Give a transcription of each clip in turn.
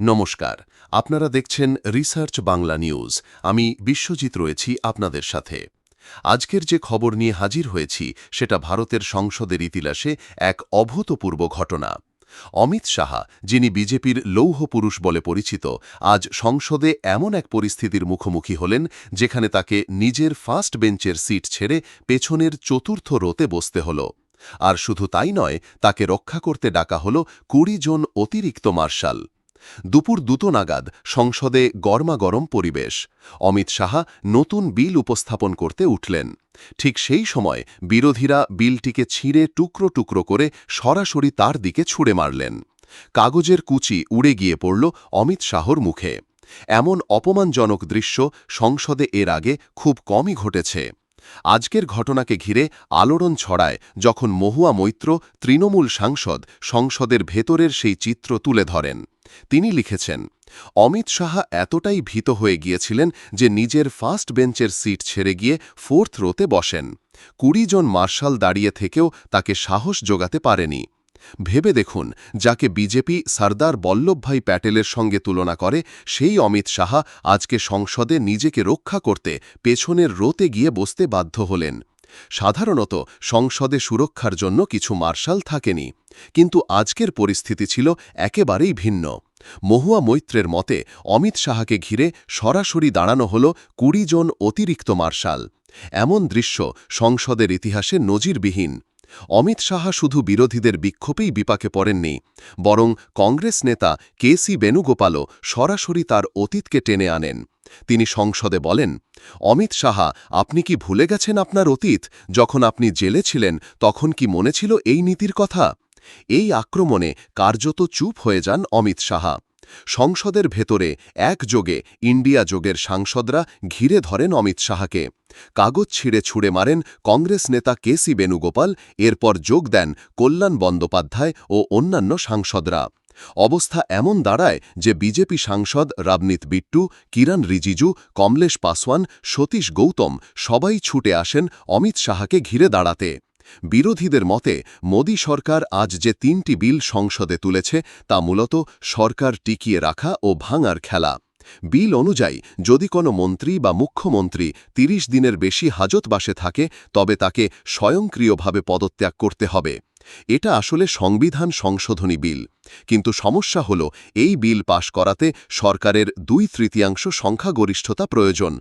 নমস্কার। আপনারা দেখছেন রিসার্চ বাংলা নিউজ। আমি বিশ্বজিৎ রয়েছি আপনাদের সাথে। আজকের যে খবর নিয়ে হাজির হয়েছি, সেটা ভারতের সংসদের ইতিহাসে এক অভূতপূর্ব ঘটনা। অমিত সাহা, যিনি বিজেপির লৌহ পুরুষ বলে পরিচিত, আজ সংসদে এমন এক পরিস্থিতির মুখোমুখি হলেন, যেখানে তাকে নিজের ফার্স্ট বেঞ্চের সিট ছেড়ে পেছনের চতুর্থ রোতে বসতে হল। আর শুধু তাই নয়, তাকে রক্ষা করতে ডাকা হল কুড়ি জন অতিরিক্ত মার্শাল। দুপুর দুটো নাগাদ সংসদে গরমাগরম পরিবেশ। অমিত সাহা নতুন বিল উপস্থাপন করতে উঠলেন। ঠিক সেই সময় বিরোধীরা বিলটিকে ছিঁড়ে টুকরো টুকরো করে সরাসরি তার দিকে ছুঁড়ে মারলেন। কাগজের কুচি উড়ে গিয়ে পড়ল অমিত শাহর মুখে। এমন অপমানজনক দৃশ্য সংসদে এর আগে খুব কমই ঘটেছে। আজকের ঘটনাকে ঘিরে আলোড়ন ছড়ায় যখন মহুয়া মৈত্র তৃণমূল সাংসদ সংসদের ভেতরের সেই চিত্র তুলে ধরেন। তিনি লিখেছেন, অমিত সাহা এতটাই ভীত হয়ে গিয়েছিলেন যে নিজের ফার্স্ট বেঞ্চের সিট ছেড়ে গিয়ে ফোর্থ রোতে বসেন। কুড়ি জন মার্শাল দাঁড়িয়ে থেকেও তাকে সাহস যোগাতে পারেনি। ভেবে দেখুন, যাকে বিজেপি সর্দার বল্লভভাই প্যাটেলের সঙ্গে তুলনা করে, সেই অমিত সাহা আজকে সংসদে নিজেকে রক্ষা করতে পেছনের রোতে গিয়ে বসতে বাধ্য হলেন। সাধারণত সংসদে সুরক্ষার জন্য কিছু মার্শাল থাকেনি, কিন্তু আজকের পরিস্থিতি ছিল একেবারেই ভিন্ন। মহুয়া মৈত্রের মতে, অমিত শাহাকে ঘিরে সরাসরি দাঁড়ানো হল কুড়ি জন অতিরিক্ত মার্শাল। এমন দৃশ্য সংসদের ইতিহাসে নজিরবিহীন। অমিত সাহা শুধু বিরোধীদের বিক্ষোভেই বিপাকে পড়েননি, বরং কংগ্রেস নেতা কে সি বেণুগোপালও সরাসরি তার অতীতকে টেনে আনেন। তিনি সংসদে বলেন, অমিত সাহা আপনি কি ভুলে গেছেন আপনার অতীত? যখন আপনি জেলে ছিলেন, তখন কি মনে ছিল এই নীতির কথা? এই আক্রমণে কার্যত চুপ হয়ে যান অমিত সাহা সংসদের ভেতরে একযোগে ইন্ডিয়া যোগের সাংসদরা ঘিরে ধরেন অমিত সাহাকে কাগজ ছিঁড়ে ছুঁড়ে মারেন কংগ্রেস নেতা কে সি বেণুগোপাল, এরপর যোগ দেন কল্যাণ বন্দ্যোপাধ্যায় ও অন্যান্য সাংসদরা। অবস্থা এমন দাঁড়ায় যে বিজেপি সাংসদ রাবনীত বিট্টু, কিরণ রিজিজু, কমলেশ পাসওয়ান, সতীশ গৌতম সবাই ছুটে আসেন অমিত সাহাকে ঘিরে দাঁড়াতে। বিরোধীদের মতে, মোদী সরকার আজ যে তিনটি বিল সংসদে তুলেছে, তা মূলত সরকার টিকিয়ে রাখা ও ভাঙার খেলা। বিল অনুযায়ী, যদি কোনো মন্ত্রী বা মুখ্যমন্ত্রী ৩০ দিনের বেশি হাজতবাসে থাকে, তবে তাকে স্বয়ংক্রিয়ভাবে পদত্যাগ করতে হবে। এটা আসলে সংবিধান সংশোধনী বিল। কিন্তু সমস্যা হল, এই বিল পাশ করাতে সরকারের দুই তৃতীয়াংশ সংখ্যাগরিষ্ঠতা প্রয়োজন,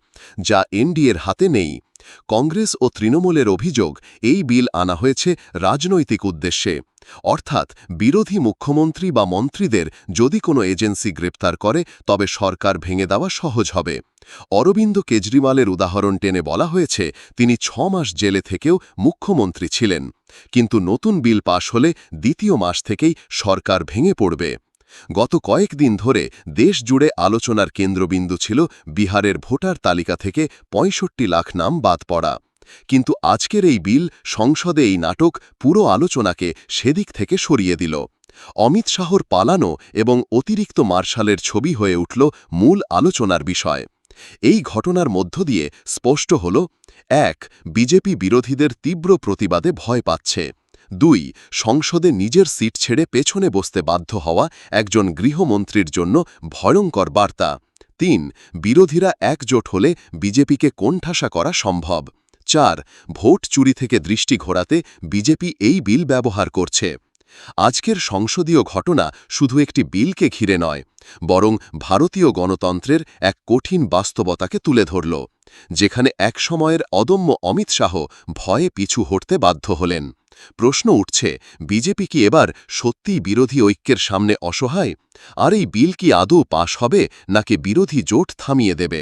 যা এনডিএর হাতে নেই। কংগ্রেস ও তৃণমূলের অভিযোগ, এই বিল আনা হয়েছে রাজনৈতিক উদ্দেশ্যে। অর্থাৎ, বিরোধী মুখ্যমন্ত্রী বা মন্ত্রীদের যদি কোনো এজেন্সি গ্রেপ্তার করে, তবে সরকার ভেঙে দেওয়া সহজ হবে। অরবিন্দ কেজরিওয়ালের উদাহরণ টেনে বলা হয়েছে, তিনি ছ মাস জেলে থেকেও মুখ্যমন্ত্রী ছিলেন। কিন্তু নতুন বিল পাশ হলে দ্বিতীয় মাস থেকেই সরকার ভেঙে পড়বে। গত কয়েকদিন ধরে দেশ জুড়ে আলোচনার কেন্দ্রবিন্দু ছিল বিহারের ভোটার তালিকা থেকে ৬৫ লাখ নাম বাদ পড়া। কিন্তু আজকের এই বিল সংসদে এই নাটক পুরো আলোচনাকে সেদিক থেকে সরিয়ে দিল। অমিত শাহর পালানো এবং অতিরিক্ত মার্শালের ছবি হয়ে উঠল মূল আলোচনার বিষয়। এই ঘটনার মধ্য দিয়ে স্পষ্ট হল, এক, বিজেপি বিরোধীদের তীব্র প্রতিবাদে ভয় পাচ্ছে। দুই, সংসদে নিজের সিট ছেড়ে পেছনে বসতে বাধ্য হওয়া একজন গৃহমন্ত্রীর জন্য ভয়ঙ্কর বার্তা। তিন, বিরোধীরা একজোট হলে বিজেপিকে কোণঠাসা করা সম্ভব। চার, ভোট চুরি থেকে দৃষ্টি ঘোরাতে বিজেপি এই বিল ব্যবহার করছে। আজকের সংসদীয় ঘটনা শুধু একটি বিলকে ঘিরে নয়, বরং ভারতীয় গণতন্ত্রের এক কঠিন বাস্তবতাকে তুলে ধরল, যেখানে এক সময়ের অদম্য অমিত শাহ ভয়ে পিছু হটতে বাধ্য হলেন। প্রশ্ন উঠছে, বিজেপি কি এবার সত্যিই বিরোধী ঐক্যের সামনে অসহায়? আর এই বিল কি আদৌ পাশ হবে, নাকি বিরোধী জোট থামিয়ে দেবে?